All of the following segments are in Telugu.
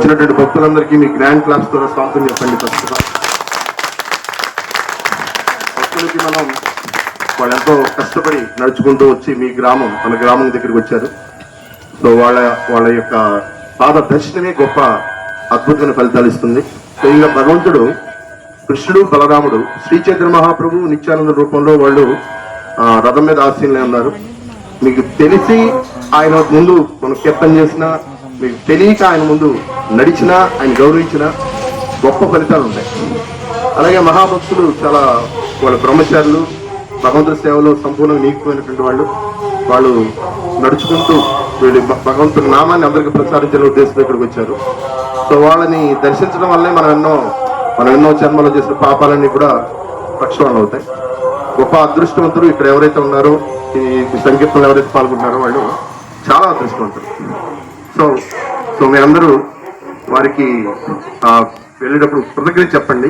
వచ్చినటువంటి భక్తులందరికీ మీ గ్రాండ్ క్లాస్ ద్వారా స్వాగతం చెప్పండి ఫస్ట్ భక్తులకి మనం వాళ్ళు ఎంతో కష్టపడి నడుచుకుంటూ వచ్చి మీ గ్రామం మన గ్రామం దగ్గరికి వచ్చారు. సో వాళ్ళ వాళ్ళ యొక్క పాద దర్శనమే గొప్ప అద్భుతమైన ఫలితాలు ఇస్తుంది. సో ఇంకా భగవంతుడు కృష్ణుడు బలరాముడు శ్రీచైతన్య మహాప్రభు నిత్యానంద రూపంలో వాళ్ళు రథం మీద ఆశీనులై ఉన్నారు. మీకు తెలిసి ఆయన ముందు మనం కీర్తన చేసిన మీకు తెలియక ఆయన ముందు నడిచినా ఆయన గౌరవించిన గొప్ప ఫలితాలు ఉంటాయి. అలాగే మహాభక్తులు చాలా వాళ్ళ బ్రహ్మచారులు భగవంతుడి సేవలో సంపూర్ణంగా నీకుపోయినటువంటి వాళ్ళు. వాళ్ళు నడుచుకుంటూ వీళ్ళు భగవంతుడి నామాన్ని అందరికీ ప్రసారించిన ఉద్దేశంతో ఇక్కడికి వచ్చారు. సో వాళ్ళని దర్శించడం వల్లే మనం ఎన్నో మనం ఎన్నో జన్మలో చేసిన పాపాలన్నీ కూడా ప్రక్షాళన అవుతాయి. గొప్ప అదృష్టవంతులు ఇక్కడ ఎవరైతే ఉన్నారో ఈ ఈ సంకీర్తనలు ఎవరైతే పాల్గొన్నారో వాళ్ళు చాలా అదృష్టవంతులు. సో సో మీ అందరూ వారికి వెళ్ళేటప్పుడు కృతజ్ఞత చెప్పండి.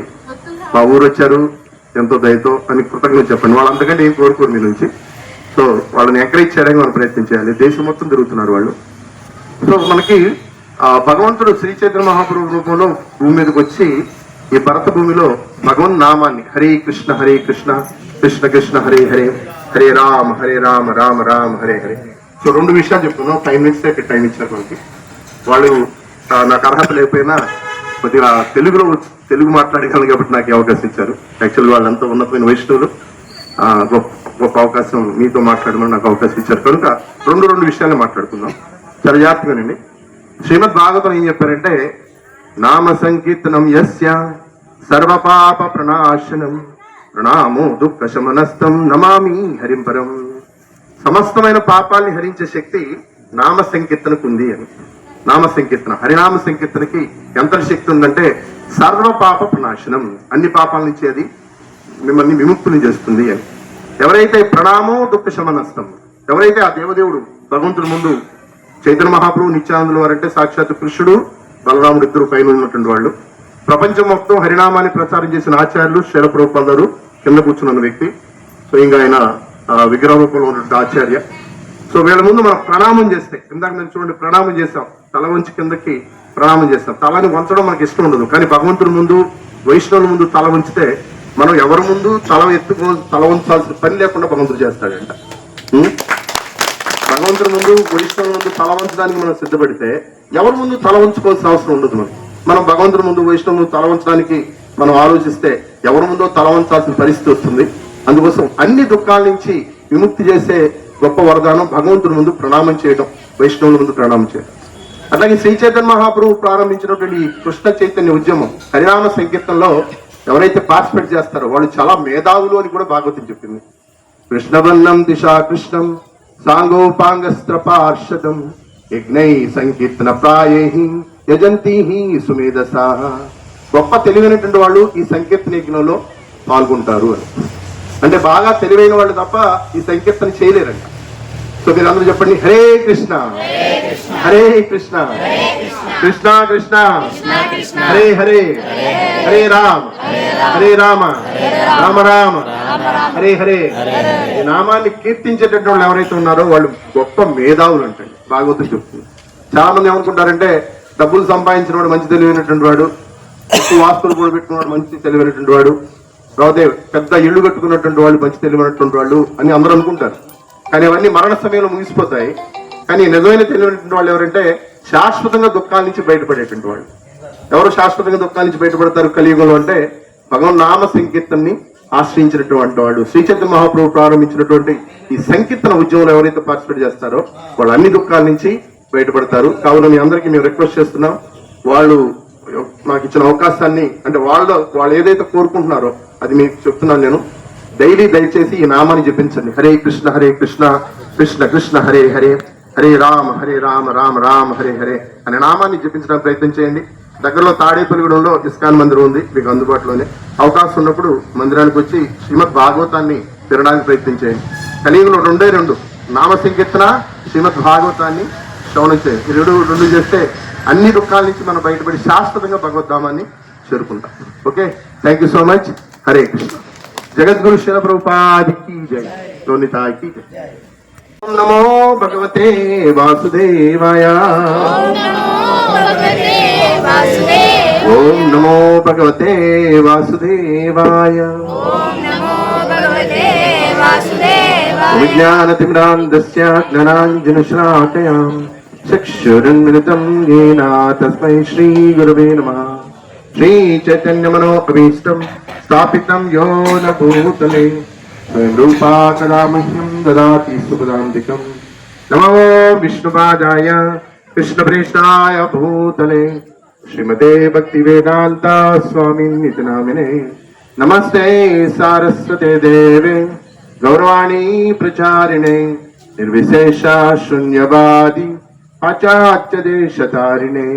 మా ఊరు వచ్చారు ఎంతో దయతో అని కృతజ్ఞత చెప్పండి. వాళ్ళు అంతకంటే ఏం కోరుకోరు మీ నుంచి. సో వాళ్ళని ఎంకరేజ్ చేయడానికి మనం ప్రయత్నం చేయాలి. దేశం మొత్తం తిరుగుతున్నారు వాళ్ళు. సో మనకి ఆ భగవంతుడు శ్రీ చైతన్య మహాప్రభు రూపంలో భూమి మీదకి వచ్చి ఈ భరత భూమిలో భగవన్ నామాన్ని హరే కృష్ణ హరే కృష్ణ కృష్ణ కృష్ణ హరే హరే హరే రామ హరే రామ రామ రామ హరే హరే. సో రెండు విషయాలు చెప్తున్నాం. ఫైవ్ మినిట్స్ ఇక్కడ టైం ఇచ్చారు మనకి. వాళ్ళు నాకు అర్హత లేకపోయినా కొద్దిగా తెలుగులో తెలుగు మాట్లాడగలను కాబట్టి నాకు అవకాశం ఇచ్చారు. యాక్చువల్ వాళ్ళంతా ఉన్నతమైన వైష్ణవులు గొప్ప గొప్ప అవకాశం మీతో మాట్లాడమని నాకు అవకాశం ఇచ్చారు. కనుక రెండు రెండు విషయాలు మాట్లాడుకుందాం. చాలా జాగ్రత్తగానండి శ్రీమద్ భాగవతం ఏం చెప్పారంటే నామ సంకీర్తనం యస్య సర్వపాప ప్రణాశనం. ప్రణామో దుఃఖ శమనస్తం నమామి హరింపరం సమస్తమైన పాపాల్ని హరించే శక్తి నామ సంకీర్తనకు ఉంది అని. నామ సంకీర్తన హరినామ సంకీర్తనకి ఎంత శక్తి ఉందంటే సర్వ పాప ప్రణాశనం అన్ని పాపాల నుంచి అది మిమ్మల్ని విముక్తిని చేస్తుంది అని. ఎవరైతే ప్రణామో దుఃఖ శమనస్తం ఎవరైతే ఆ దేవదేవుడు భగవంతుడి ముందు చైతన్య మహాప్రభు నిత్యానందులు వారంటే సాక్షాత్ కృష్ణుడు బలరాముడు ఇద్దరు పైన ఉన్నటువంటి వాళ్ళు. ప్రపంచం మొత్తం హరినామాన్ని ప్రచారం చేసిన ఆచార్యులు శరప్రభుపాదారు కింద కూర్చున్న వ్యక్తి. సో ఇంకా ఆయన విగ్రహ రూపంలో ఉన్నటువంటి ఆచార్య. సో వీళ్ళ ముందు మనం ప్రణామం చేస్తే ఇందాక మేము చూడండి ప్రణామం చేస్తాం తల వంచి కిందకి ప్రణామం చేస్తాం. తలని వంచడం మనకి ఇష్టం ఉండదు. కానీ భగవంతుడి ముందు వైష్ణవుల ముందు తల వంచితే మనం ఎవరి ముందు తల ఎత్తుకో తల వంచాల్సిన పని లేకుండా భగవంతుడు చేస్తాడంట. భగవంతుడి ముందు వైష్ణవుల ముందు తల వంచడానికి మనం సిద్ధపడితే ఎవరి ముందు తల వంచుకోవాల్సిన అవసరం ఉండదు మనం మనం భగవంతుడి ముందు వైష్ణవు ముందు తల వంచడానికి మనం ఆలోచిస్తే ఎవరి ముందో తల వంచాల్సిన పరిస్థితి వస్తుంది? అందుకోసం అన్ని దుఃఖాల నుంచి విముక్తి చేసే గొప్ప వరదానం భగవంతుడి ముందు ప్రణామం చేయడం వైష్ణవుల ముందు ప్రణామం చేయడం అట్లాగే శ్రీ చైతన్య మహాప్రభు ప్రారంభించినటువంటి కృష్ణ చైతన్య ఉద్యమం హరినామ సంకీర్తనలో ఎవరైతే పార్టిసిపేట్ చేస్తారో వాళ్ళు చాలా మేధావులు అని కూడా భాగవతం చెప్పింది. కృష్ణవన్నం దిశా కృష్ణం సాంగోపాంగస్త్రపార్షదం యజ్ఞై సంకీర్తన ప్రాయై యజంతి సుమేధసా. గొప్ప తెలివైనటువంటి వాళ్ళు ఈ సంకీర్తన యజ్ఞంలో పాల్గొంటారు అని. అంటే బాగా తెలివైన వాళ్ళు తప్ప ఈ సంకీర్తన చేయలేరంట. సో మీరు అందరూ చెప్పండి హరే కృష్ణ. హరే కృష్ణ. కృష్ణ కృష్ణ. హరే హరే. హరే రామ. హరే రామ. రామ రామ. హరే హరే. ఈ నామాన్ని కీర్తించేటటువంటి వాళ్ళు ఎవరైతే ఉన్నారో వాళ్ళు గొప్ప మేధావులు అంటండి. భాగవతం చెప్తుంది. చాలా మంది ఏమనుకుంటారంటే డబ్బులు సంపాదించిన వాడు మంచి తెలివైనటువంటి వాడు ఎక్కువ వాస్తులు కూడా పెట్టినవాడు మంచి తెలివైనటువంటి వాడు. లేకపోతే పెద్ద ఇల్లు కట్టుకున్నటువంటి వాళ్ళు మంచి తెలివైనటువంటి వాళ్ళు అని అందరూ అనుకుంటారు. కానీ అవన్నీ మరణ సమయంలో ముగిసిపోతాయి. కానీ నిజమైన తెలివైనటువంటి వాళ్ళు ఎవరంటే శాశ్వతంగా దుఃఖాల నుంచి బయటపడేటువంటి వాళ్ళు. ఎవరు శాశ్వతంగా దుఃఖాల నుంచి బయటపడతారు కలియుగంలో అంటే భగవన్ నామ సంకీర్తనని ఆశ్రయించినటువంటి వాళ్ళు. శ్రీచైత్య మహాప్రభు ప్రారంభించినటువంటి ఈ సంకీర్తన ఉద్యమంలో ఎవరైతే పార్టిసిపేట్ చేస్తారో వాళ్ళు అన్ని దుఃఖాల నుంచి బయటపడతారు. కావున మీ అందరికీ మేము రిక్వెస్ట్ చేస్తున్నాం. వాళ్ళు మాకు ఇచ్చిన అవకాశాన్ని అంటే వాళ్ళు వాళ్ళు ఏదైతే కోరుకుంటున్నారో అది మీకు చెప్తున్నాను నేను. డైలీ దయచేసి ఈ నామాన్ని జపించండి. హరే కృష్ణ హరే కృష్ణ కృష్ణ కృష్ణ హరే హరే హరే రామ హరే రామ రామ రామ హరే హరే అనే నామాన్ని జపించడానికి ప్రయత్నం చేయండి. దగ్గరలో తాడేపల్లిగూడెంలో ఇస్కాన్ మందిరం ఉంది మీకు అందుబాటులోనే. అవకాశం ఉన్నప్పుడు మందిరానికి వచ్చి శ్రీమద్ భాగవతాన్ని తినడానికి ప్రయత్నం చేయండి. కలియుగంలో రెండే రెండు నామ సంకీర్తన శ్రీమద్ భాగవతాన్ని శ్రవణం చేయండి. ఈ రెండు రెండు చేస్తే అన్ని దుఃఖాల నుంచి మనం బయటపడి శాశ్వతంగా భగవద్ధామాన్ని చేరుకుంటాం. Okay? Thank you so much Hare Krishna జగద్గురు శిల ప్రభుపాదికి జై లోనితాకి జై ఓం నమో భగవతే వాసుదేవాయ భగవతే ఓం నమో భగవతే వాసుదేవాయ నమో భగవతే వాసుదేవాయ విజ్ఞానతిమ్రాంధస్య జ్ఞానాంజనశ్రాకయాం చక్షురన్మృతం येन తస్మై శ్రీగురవే నమः श्री चैतन्य मनोभीष्टम स्थापित यो न भूतले स्वयं रूपा सदा मह्यम ददाति सुपदांतिकम नमो विष्णुपादाय कृष्णप्रेष्ठाय भूतले, श्रीमते भक्ति वेदांता स्वामी नितनामिने नमस्ते सारस्वते देवे, गौरवाणी प्रचारिणे निर्विशेषा शून्यवादी पाचाच्य देशतारिणे।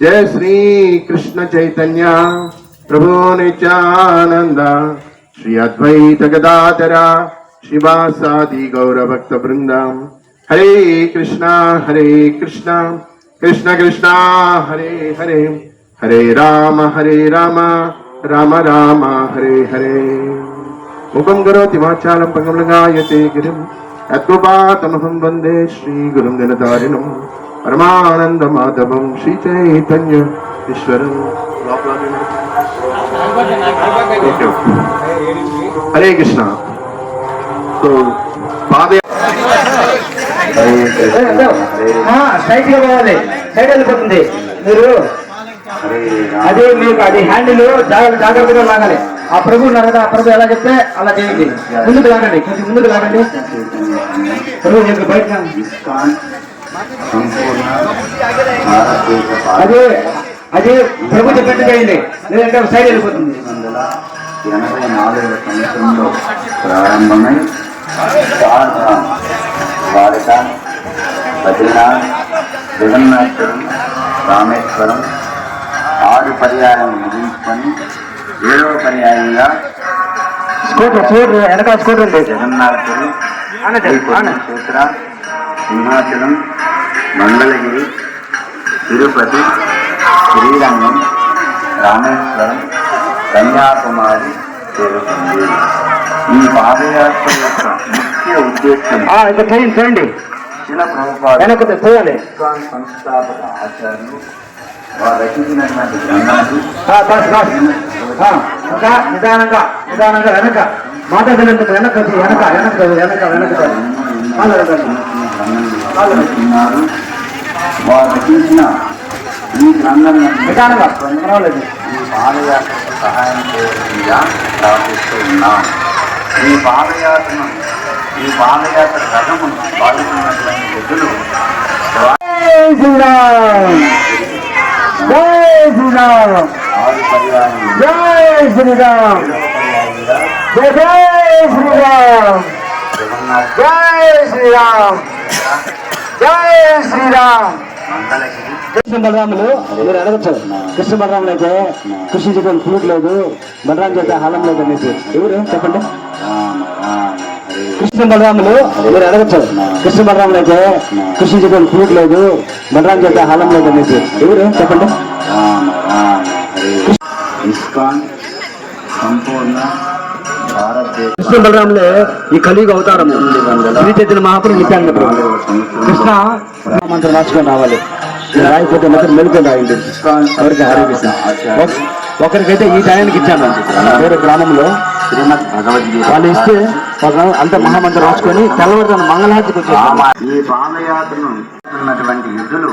జయ శ్రీ కృష్ణ చైతన్య ప్రభు నిత్యానంద శ్రీ అద్వైత గదాధర శివాసాది గౌరభక్త బృందం హరే కృష్ణ హరే కృష్ణ కృష్ణ కృష్ణ హరే హరే హరే రామ హరే రామ రామ రామ హరే హరే ముఖం కరోతి వాచాలం పంగం పంగమృగాయతే గిరిం యద్గోపాతమహం వందే శ్రీగురుం గణతారిణం పరమానంద మాధవం శ్రీ చైతన్య ఈశ్వరం హరే కృష్ణ సో పాద సైట్లో పోవాలి సైడ్ వెళ్ళిపోతుంది మీరు అదే మీకు అది హ్యాండిల్ జాగ్రత్త జాగ్రత్తగా లాగాలి ఆ ప్రభు ఉన్నారు ఆ ప్రభు ఎలా చెప్తే అలా చేయండి ముందుకు లాగండి కొంచెం ముందుకు లాగండి ప్రభు బయట అదే అదే ప్రభు చెప్పినట్టు చేయండి లేదంటే సైడ్ వెళ్ళిపోతుంది. ఎనభై నాలుగు సంవత్సరంలో ప్రారంభమై ద్వారక బద్రీనాథ్ జగన్నాథపురం రామేశ్వరం ఆరు పర్యాయం ముగించుకొని ఏడవ పర్యాయంగా స్కూటర్ స్కూటర్ వెనకాల స్కూటర్ జగన్నాథపురం. క్షేత్ర సింహాచలం మంగళగిరి తిరుపతి శ్రీరంగం రామేశ్వరం కన్యాకుమారి చేరుతుంది ఈ పాదయాత్ర యొక్క ముఖ్య ఉద్దేశం చేయండి శిల ప్రభుపాద సంస్థాపక ఆచార్యులు వారు రచించినటువంటి గ్రంథాలు. ఇంకా నిదానంగా నిదానంగా వెనక. మాట్లాడలేదు వెనక వెనక వెనక వెనక వెనక. ఉన్నారు వారు రచించిన ఈ గ్రంథం నిదానంగా పర్వాలేదు ఈ పాదయాత్ర సహాయం చేయవలసిందిగా ప్రార్థిస్తూ ఉన్నాం ఈ పాదయాత్రను ఈ పాదయాత్ర రథమును పాల్గొన్నటువంటి వ్యక్తులు జై శ్రీరామ్. జై శ్రీరామ్. ఆరు పర్యాయం జై శ్రీరామ్ జయ శ్రీరామ్. జై శ్రీరామ్. జై శ్రీరామ్. కృష్ణ బలరాములు మీరు అడగచ్చు. కృష్ణ బలరాములు. అయితే కృష్ణ చేత ఫ్లూట్ లేదు బలరాం చేత హలం లేదు అనేసి. ఎవరు? చెప్పండి. కృష్ణ బలరాములు మీరు అడగచ్చు. కృష్ణ. బలరాములు అయితే కృష్ణ. చేత ఫ్లూట్ లేదు బలరాం చేత హలం లేదు అనేసి. ఎవరు? చెప్పండి. ఇస్కాన్ సంపూర్ణ కృష్ణ బలరాములే ఈ కలియుగ అవతారము. శ్రీ చైతన్య మహాపురు ప్రభు. కృష్ణ మంత్రం రాసుకొని రావాలి. రాయిపోతే మాత్రం మెలుకొని రాయండి. ఎవరికి హరే కృష్ణ ఒక- ఒకరికైతే ఈ టయానికి ఇచ్చాను. వేరే గ్రామంలో వాళ్ళు ఇస్తే అంత మహామంత్రం రాసుకొని తెల్లవారుజామున మంగళహారతికి రామ- ఈ పాదయాత్రను ఉన్నటువంటి యుద్ధులు